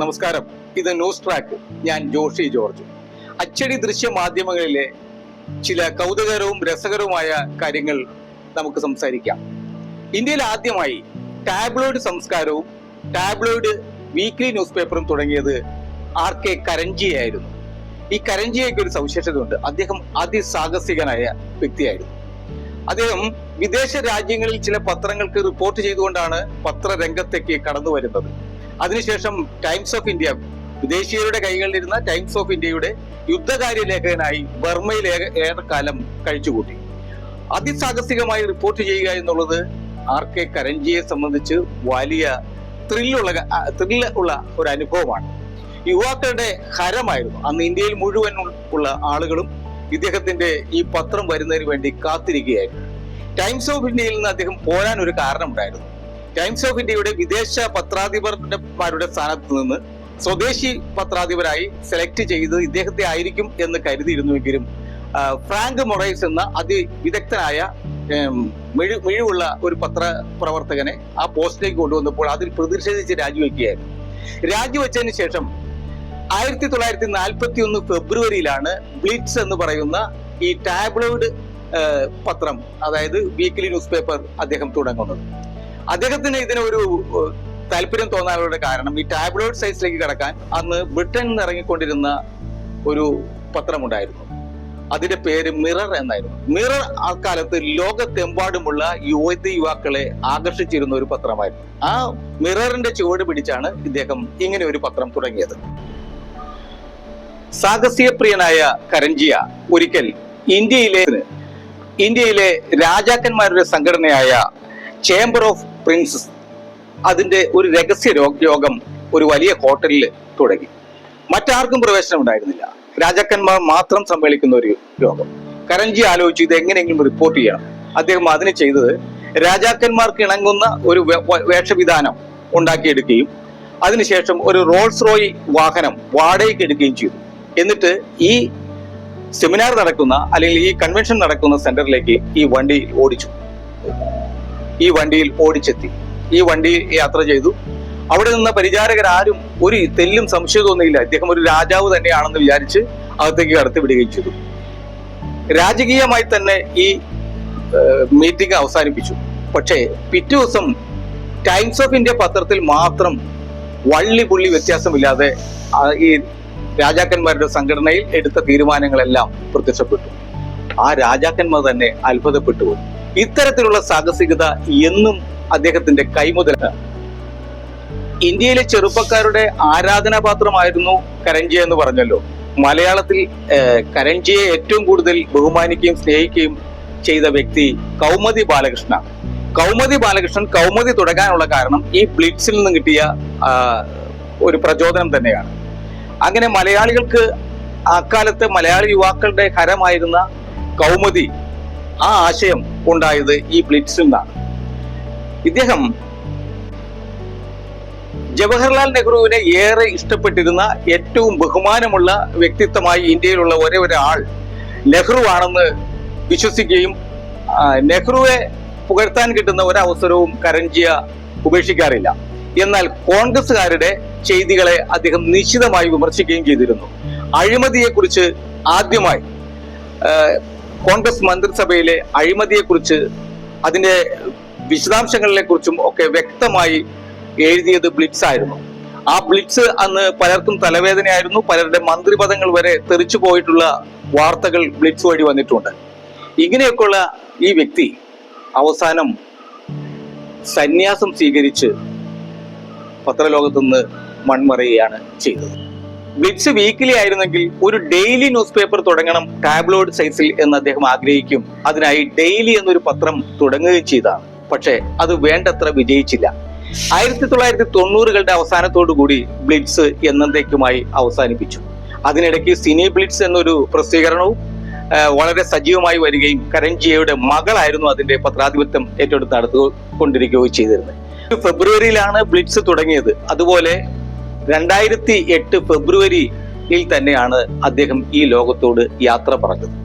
നമസ്കാരം. ഇത് news track. ഞാൻ ജോഷി ജോർജ്. അച്ചടി ദൃശ്യ മാധ്യമങ്ങളിലെ ചില കൗതുകരവും രസകരവുമായ കാര്യങ്ങൾ നമുക്ക് സംസാരിക്കാം. ഇന്ത്യയിൽ ആദ്യമായി ടാബ്ലോയിഡ് സംസ്കാരവും ടാബ്ലോയിഡ് വീക്ക്ലി ന്യൂസ് പേപ്പറും തുടങ്ങിയത് ആർ കെ കരഞ്ജിയായിരുന്നു ഈ കരഞ്ജിയയ്ക്ക് ഒരു സവിശേഷതയുണ്ട്. അദ്ദേഹം അതിസാഹസികനായ വ്യക്തിയായിരുന്നു. അദ്ദേഹം വിദേശ രാജ്യങ്ങളിൽ ചില പത്രങ്ങൾക്ക് റിപ്പോർട്ട് ചെയ്തുകൊണ്ടാണ് പത്രരംഗത്തേക്ക് കടന്നു വരുന്നത് അതിനുശേഷം ടൈംസ് ഓഫ് ഇന്ത്യ വിദേശീയരുടെ കൈകളിലിരുന്ന ടൈംസ് ഓഫ് ഇന്ത്യയുടെ യുദ്ധകാര്യ ലേഖകനായി ബർമയിൽ ഏക- ഏറെക്കാലം കഴിച്ചുകൂട്ടി. അതിസാഹസികമായി റിപ്പോർട്ട് ചെയ്യുക എന്നുള്ളത് ആർ കെ കരഞ്ജിയെ സംബന്ധിച്ച് വലിയ ത്രില്ലുള്ള ത്രില്ല് ഉള്ള ഒരു അനുഭവമാണ്. യുവാക്കളുടെ ഹരമായിരുന്നു. അന്ന് ഇന്ത്യയിൽ മുഴുവൻ ഉള്ള ആളുകളും ഇദ്ദേഹത്തിന്റെ ഈ പത്രം വരുന്നതിന് വേണ്ടി കാത്തിരിക്കുകയായിരുന്നു. ടൈംസ് ഓഫ് ഇന്ത്യയിൽ നിന്ന് അദ്ദേഹം പോരാൻ ഒരു കാരണമുണ്ടായിരുന്നു. ടൈംസ് ഓഫ് ഇന്ത്യയുടെ വിദേശ പത്രാധിപർമാരുടെ സ്ഥാനത്ത് നിന്ന് സ്വദേശി പത്രാധിപരായി സെലക്ട് ചെയ്തത് ഇദ്ദേഹത്തെ ആയിരിക്കും എന്ന് കരുതിയിരുന്നുവെങ്കിലും ഫ്രാങ്ക് മൊറൈസ് എന്ന അതിവിദഗ്ധനായ മിഴു മിഴിവുള്ള ഒരു പത്ര പ്രവർത്തകനെ ആ പോസ്റ്റിലേക്ക് കൊണ്ടുവന്നപ്പോൾ അതിൽ പ്രതിഷേധിച്ച് രാജിവെക്കുകയായിരുന്നു. രാജിവെച്ചതിന് ശേഷം ആയിരത്തി തൊള്ളായിരത്തി നാൽപ്പത്തി ഒന്ന് ഫെബ്രുവരിയിലാണ് ബ്ലിറ്റ്സ് എന്ന് പറയുന്ന ഈ ടാബ്ലോയിഡ് പത്രം അതായത് വീക്കിലി ന്യൂസ് പേപ്പർ അദ്ദേഹം തുടങ്ങുന്നത്. അദ്ദേഹത്തിന് ഇതിനൊരു താല്പര്യം തോന്നാനുള്ള കാരണം ഈ ടാബ്ലോയിഡ് സൈസിലേക്ക് കടക്കാൻ അന്ന് ബ്രിട്ടനിൽ നിന്ന് ഇറങ്ങിക്കൊണ്ടിരുന്ന ഒരു പത്രമുണ്ടായിരുന്നു. അതിന്റെ പേര് മിറർ എന്നായിരുന്നു. മിറർ അക്കാലത്ത് കാലത്ത് ലോകത്തെമ്പാടുമുള്ള യുവതി യുവാക്കളെ ആകർഷിച്ചിരുന്ന ഒരു പത്രമായിരുന്നു. ആ മിററിന്റെ ചുവട് പിടിച്ചാണ് ഇദ്ദേഹം ഇങ്ങനെ ഒരു പത്രം തുടങ്ങിയത്. സാഹസികപ്രിയനായ കരഞ്ജിയ ഒരിക്കൽ ഇന്ത്യയിലെ ഇന്ത്യയിലെ രാജാക്കന്മാരുടെ സംഘടനയായ ചേംബർ ഓഫ് പ്രിൻസസ് അതിന്റെ ഒരു രഹസ്യ യോഗം ഒരു വലിയ ഹോട്ടലിൽ തുടങ്ങി. മറ്റാർക്കും പ്രവേശനം ഉണ്ടായിരുന്നില്ല. രാജാക്കന്മാർ മാത്രം സമ്മേളിക്കുന്ന ഒരു യോഗം. കരഞ്ജി ആലോചിച്ചു ഇത് എങ്ങനെയെങ്കിലും റിപ്പോർട്ട് ചെയ്യണം. അദ്ദേഹം അതിന് ചെയ്തത് രാജാക്കന്മാർക്ക് ഇണങ്ങുന്ന ഒരു വേഷവിധാനം ഉണ്ടാക്കിയെടുക്കുകയും അതിനുശേഷം ഒരു റോൾസ് റോയ് വാഹനം വാടകയ്ക്ക് എടുക്കുകയും ചെയ്തു. എന്നിട്ട് ഈ സെമിനാർ നടക്കുന്ന അല്ലെങ്കിൽ ഈ കൺവെൻഷൻ നടക്കുന്ന സെന്ററിലേക്ക് ഈ വണ്ടി ഓടിച്ചു. ഈ വണ്ടിയിൽ ഓടിച്ചെത്തി. ഈ വണ്ടിയിൽ യാത്ര ചെയ്തു. അവിടെ നിന്ന പരിചാരകരാരും ഒരു തെല്ലും സംശയം തോന്നിയില്ല. ഇദ്ദേഹം ഒരു രാജാവ് തന്നെയാണെന്ന് വിചാരിച്ച് അകത്തേക്ക് കടത്തി വിടുകയും ചെയ്തു. രാജകീയമായി തന്നെ ഈ മീറ്റിംഗ് അവസാനിപ്പിച്ചു. പക്ഷേ പിറ്റേ ദിവസം ടൈംസ് ഓഫ് ഇന്ത്യ പത്രത്തിൽ മാത്രം വള്ളി പുള്ളി വ്യത്യാസമില്ലാതെ ഈ രാജാക്കന്മാരുടെ സംഘടനയിൽ എടുത്ത തീരുമാനങ്ങളെല്ലാം പ്രത്യക്ഷപ്പെട്ടു. ആ രാജാക്കന്മാർ തന്നെ അത്ഭുതപ്പെട്ടു. ഇത്തരത്തിലുള്ള സാഹസികത എന്നും അദ്ദേഹത്തിന്റെ കൈമുതലാണ് ഇന്ത്യയിലെ ചെറുപ്പക്കാരുടെ ആരാധനാപാത്രമായിരുന്നു കരഞ്ജി എന്ന് പറഞ്ഞല്ലോ. മലയാളത്തിൽ കരഞ്ജിയെ ഏറ്റവും കൂടുതൽ ബഹുമാനിക്കുകയും സ്നേഹിക്കുകയും ചെയ്ത വ്യക്തി കൗമതി ബാലകൃഷ്ണ. കൗമതി ബാലകൃഷ്ണൻ കൗമതി തുടങ്ങാനുള്ള കാരണം ഈ ബ്ലിറ്റ്സിൽ നിന്ന് കിട്ടിയ ഒരു പ്രചോദനം തന്നെയാണ്. അങ്ങനെ മലയാളികൾക്ക് അക്കാലത്ത് മലയാളി യുവാക്കളുടെ ഹരമായിരുന്ന കൗമുദി ആ ആശയം ഉണ്ടായത് ഈ ബ്ലിറ്റ്സിൽ നിന്നാണ്. ഇദ്ദേഹം ജവഹർലാൽ നെഹ്റുവിനെ ഏറെ ഇഷ്ടപ്പെട്ടിരുന്ന ഏറ്റവും ബഹുമാനമുള്ള വ്യക്തിത്വമായി ഇന്ത്യയിലുള്ള ഒരേ ഒരാൾ നെഹ്റു ആണെന്ന് വിശ്വസിക്കുകയും നെഹ്റുവെ പുകഴ്ത്താൻ കിട്ടുന്ന ഒരവസരവും കരഞ്ജിയ ഉപേക്ഷിക്കാറില്ല. എന്നാൽ കോൺഗ്രസ്സുകാരുടെ ചെയ്തികളെ അദ്ദേഹം നിശ്ചിതമായി വിമർശിക്കുകയും ചെയ്തിരുന്നു. അഴിമതിയെക്കുറിച്ച് ആദ്യമായി കോൺഗ്രസ് മന്ത്രിസഭയിലെ അഴിമതിയെക്കുറിച്ച് അതിന്റെ വിശദാംശങ്ങളെ കുറിച്ചും ഒക്കെ വ്യക്തമായി എഴുതിയത് ബ്ലിറ്റ്സ് ആയിരുന്നു. ആ ബ്ലിറ്റ്സ് അന്ന് പലർക്കും തലവേദനയായിരുന്നു. പലരുടെ മന്ത്രിപദങ്ങൾ വരെ തെറിച്ചു പോയിട്ടുള്ള വാർത്തകൾ ബ്ലിറ്റ്സ് വഴി വന്നിട്ടുണ്ട്. ഇങ്ങനെയൊക്കെയുള്ള ഈ വ്യക്തി അവസാനം സന്യാസം സ്വീകരിച്ച് പത്രലോകത്തുനിന്ന് മൺമറയുകയാണ് ചെയ്തത്. ബ്ലിറ്റ്സ് വീക്കിലി ആയിരുന്നെങ്കിൽ ഒരു ഡെയിലി ന്യൂസ് പേപ്പർ തുടങ്ങണം ടാബ്ലോയിഡ് സൈസിൽ എന്ന് അദ്ദേഹം ആഗ്രഹിക്കും. അതിനായി ഡെയിലി എന്നൊരു പത്രം തുടങ്ങുകയും ചെയ്താണ്. പക്ഷേ അത് വേണ്ടത്ര വിജയിച്ചില്ല. ആയിരത്തി തൊള്ളായിരത്തി തൊണ്ണൂറുകളുടെ അവസാനത്തോടു കൂടി ബ്ലിറ്റ്സ് എന്നേക്കുമായി അവസാനിപ്പിച്ചു. അതിനിടയ്ക്ക് സിനി ബ്ലിറ്റ്സ് എന്നൊരു പ്രസിദ്ധീകരണവും വളരെ സജീവമായി വരികയും കരഞ്ജിയയുടെ മകളായിരുന്നു അതിന്റെ പത്രാധിപത്യം ഏറ്റെടുത്ത് നടത്തുകൊണ്ടിരിക്കുകയും ചെയ്തിരുന്നത്. ഫെബ്രുവരിയിലാണ് ബ്ലിറ്റ്സ് തുടങ്ങിയത്. അതുപോലെ രണ്ടായിരത്തി എട്ട് ഫെബ്രുവരിയിൽ തന്നെയാണ് അദ്ദേഹം ഈ ലോകത്തോട് യാത്ര പറഞ്ഞത്.